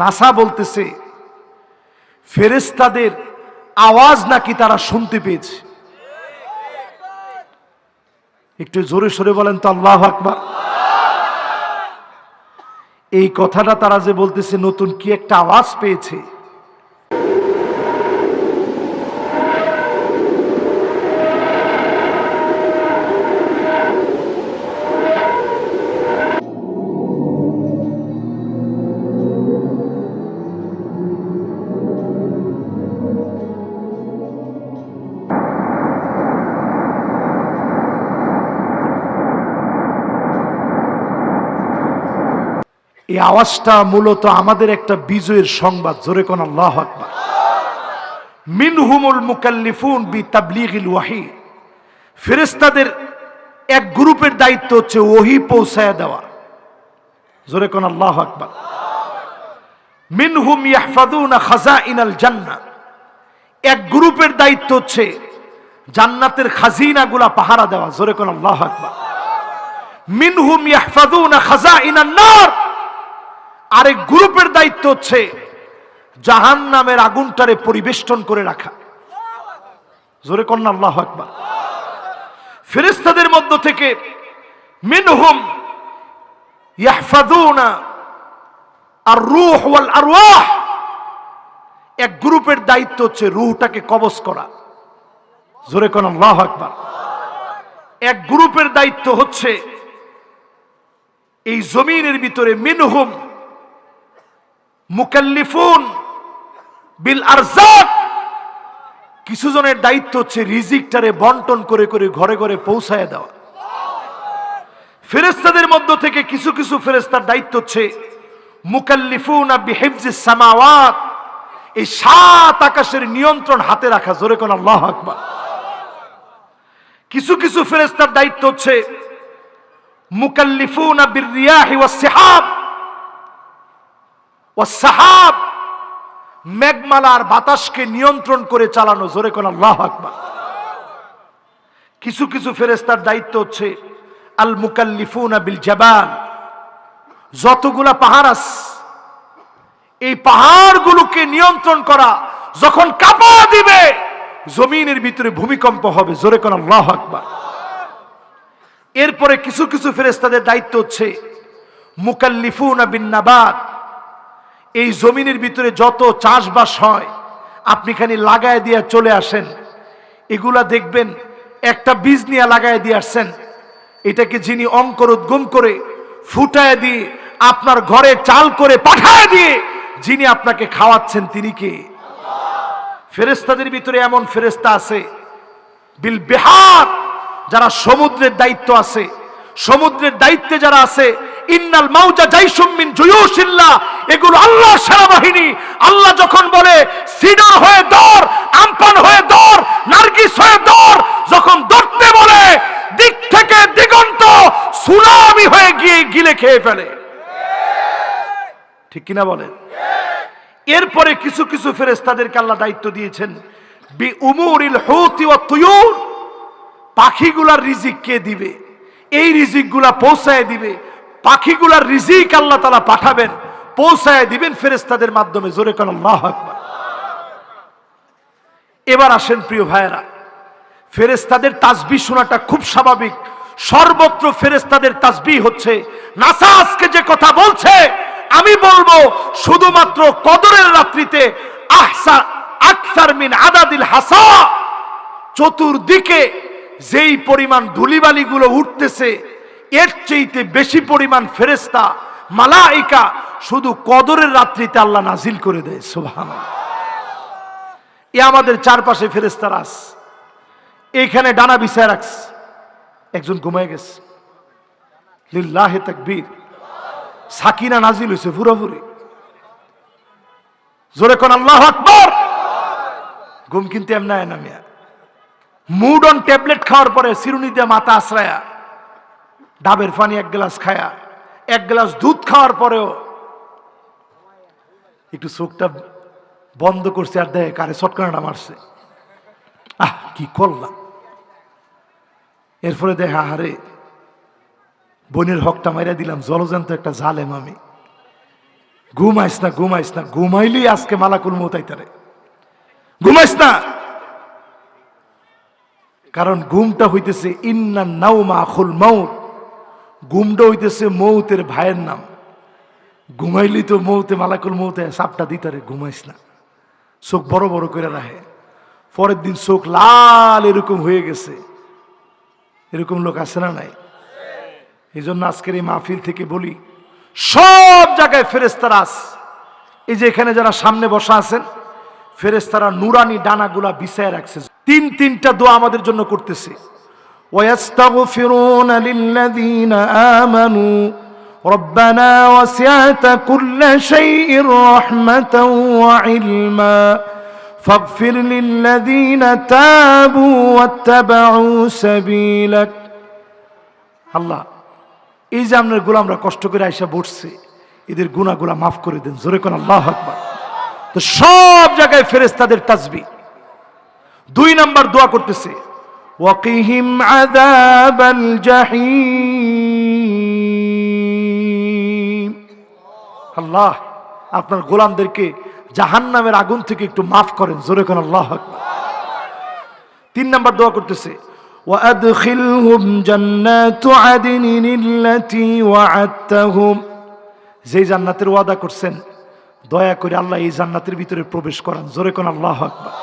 NASA বলতেছে ফেরেস্তাদের আওয়াজ নাকি তারা শুনতে পেয়েছে। একটু জোরে সরে বলেন তো, আল্লাহ আকবার। এই কথাটা তারা যে বলতেছে, নতুন কি একটা আওয়াজ পেয়েছে। এই আওয়াজটা মূলত আমাদের একটা বিজয়ের সংবাদ। জোরে কোন আল্লাহ আকবার। মিনহুমুল মুকাল্লিফুন বি তাবলিগিল ওয়াহি। এক গ্রুপের দায়িত্ব হচ্ছে ওহি পৌঁছায়া দেওয়া। জোরে কোন আল্লাহ মিনহুম ইয়াহফাদুনা খাজাইনাল জান্নাহ এক গ্রুপের দায়িত্ব হচ্ছে জান্নাতের খাজিনাগুলা পাহারা দেওয়া। জোরে কোন আল্লাহ আকবার। মিনহুম ইয়াহফাদুনা খাজাইনান নার। আরেক গ্রুপের দায়িত্ব হচ্ছে জাহান নামের আগুনটারে পরিবেষ্টন করে রাখা। জোরে কন্যা আকবার। ফেরেস্তাদের মধ্য থেকে মিনহুম ইয়াহফাদুনা আর রুহ এক গ্রুপের দায়িত্ব হচ্ছে রুহটাকে কবজ করা। জোরে কোন আল্লাহ এক গ্রুপের দায়িত্ব হচ্ছে এই জমিনের ভিতরে মিনহুম মুকাল্লিফুন বিল আরজাক। কিছু জনের দায়িত্ব হচ্ছে রিজিকটারে বন্টন করে করে ঘরে ঘরে পৌঁছায় দেওয়া। ফেরেস্তাদের মধ্য থেকে কিছু কিছু ফেরেস্তার দায়িত্ব হচ্ছে মুকাল্লিফুন বিহেফজিস সামাওয়াত। এই সাত আকাশের নিয়ন্ত্রণ হাতে রাখা, জোরে কোন আল্লাহ আকবার। কিছু কিছু ফেরেস্তার দায়িত্ব হচ্ছে মুকাল্লিফুন বির রিয়াহি ওয়াস সিহাব। সাহাব মেঘমালার বাতাসকে নিয়ন্ত্রণ করে চালানো, জোরে কোন কিছু কিছু ফেরেস্তার দায়িত্ব হচ্ছে আল মুকাল্লিফুন বিল জাবাল যতগুলা পাহাড় আস এই পাহাড়গুলোকে নিয়ন্ত্রণ করা, যখন কাপা দিবে, জমিনের ভিতরে ভূমিকম্প হবে, জোরে কোন আল্লাহ এরপরে কিছু কিছু ফেরেস্তাদের দায়িত্ব হচ্ছে, মুকাল্লিফুন বিন এই জমিনের ভিতরে যত চাষবাস হয়, আপনি খালি লাগায় দিয়ে চলে আসেন। এগুলা দেখবেন, একটা বীজ নিয়ে লাগায় দিয়ে আসছেন। এটাকে যিনি অঙ্কর উদ্গম করে ফুটায় দিয়ে আপনার ঘরে চাল করে পাঠায় দিয়ে যিনি আপনাকে খাওয়াচ্ছেন, তিনি কে? ফেরেস্তাদের ভিতরে এমন ফেরেস্তা আছে, বিল বেহার, যারা সমুদ্রের দায়িত্ব আছে। সমুদ্রের দায়িত্বে যারা আছে, ইন্নাল মাউজা জাইসুমিন জুয়ুশিল্লাহ এগুলো আল্লাহ সেনাবাহিনী। আল্লাহ যখন বলে, সিডর হয়ে দর, আমপান হয়ে দর, নার্গিস হয়ে দর, যখন দরতে বলে, দিক থেকে দিগন্ত সুনামি হয়ে গিয়ে গিলে খেয়ে ফেলে। ঠিক কিনা বলেন? এরপরে কিছু কিছু ফেরেস্তাদেরকে আল্লাহ দায়িত্ব দিয়েছেন, বি উমুরিল হুতি ওয়া তুয়ুর, পাখিগুলার রিজিক কে দিবে? এই রিজিকগুলা পৌঁছায় দিবে। পাখিগুলার রিজিক আল্লাহ তালা পাঠাবেন। পৌঁছায় দিবেন ফেরেস্তাদের মাধ্যমে, জোরে কোন এবার আসেন প্রিয় ভাইয়েরা ফেরেস্তাদের তাজবি শোনাটা খুব স্বাভাবিক। সর্বত্র ফেরেস্তাদের তাসবি হচ্ছে নাসা আজকে যে কথা বলছে, আমি বলব শুধুমাত্র কদরের রাত্রিতে, আহসা আকসার মিন আদাদিল হাসা, চতুর্দিকে যেই পরিমাণ ধুলিবালিগুলো উঠতেছে, এর চেয়েতে বেশি পরিমাণ ফেরেস্তা মালাইকা শুধু কদরের রাত্রিতে আল্লাহ নাজিল করে দেয় সোভান এ আমাদের চারপাশে ফেরেস্তার আস এইখানে ডানা বিছায় রাখস একজন ঘুমায় গেছে। লিল্লাহে তাকবীর। সাকিনা নাজিল হয়েছে পুরোপুরি জোরে কোন আল্লাহ আকবর। ঘুম কিন্তু এমন না মিয়া। মুড অন ট্যাবলেট খাওয়ার পরে সিরুনি দিয়ে মাথা আশ্রায়া ডাবের পানি এক গ্লাস খায়া, এক গ্লাস দুধ খাওয়ার পরেও একটু চোখটা বন্ধ করছে আর দেয় কারে চটকানাটা মারছে। আহ, কি করলাম? এরপরে দেখা হারে বোনের হকটা মাইরা দিলাম জলজান্ত একটা জালেম আমি। ঘুমাইস না ঘুমাইস না ঘুমাইলি আজকে মালাকুল মৌতাইতারে ঘুমাইস না! কারণ ঘুমটা হইতেছে, ইন্না নাউমা আখুল মাউত। ঘুমটা হইতেছে মৌতের ভাইয়ের নাম। ঘুমাইলি তো মৌতে, মালাকুল মৌতে, সাপটা দিতারে, ঘুমাইস না। চোখ বড় বড় করে রাখে। পরের দিন চোখ লাল এরকম হয়ে গেছে। এরকম লোক আছে না নাই? এই জন্য আজকের এই মাহফিল থেকে বলি, সব জায়গায় ফেরেস্তারাস এই যে এখানে যারা সামনে বসা আছেন ফেরেস্তারা নুরানি ডানাগুলা বিছায় রাখছে। তিন তিনটা দোয়া আমাদের জন্য করতেছে। ওয়াস্তাগফিরুনা লিল্লাযীনা আমানু। ربنا وسعت كل شيء رحمة وعلما فاغفر للذين تابوا واتبعوا سبيلك আল্লাহ এই যে আপনার গোলামরা কষ্ট করে আইসা বসছে এদের গুণাগুলা মাফ করে দেন জোরে কোন আল্লাহ আকবার তো সব জায়গায় ফেরেস্তাদের তাজবি দুই নাম্বার দোয়া করতেছে ওয়াকিহিম আযাবাল জাহিম আল্লাহ আপনার গোলামদেরকে জাহান্নামের আগুন থেকে একটু মাফ করেন জোরে কোন আল্লাহ আকবার তিন নাম্বার দোয়া করতেছে وأدخلهم جنات عدن التي وعدتهم যেই জান্নাতের ওয়াদা করছেন দয়া করে আল্লাহ এই জান্নাতের ভিতরে প্রবেশ করান জোরে কোন আল্লাহ আকবার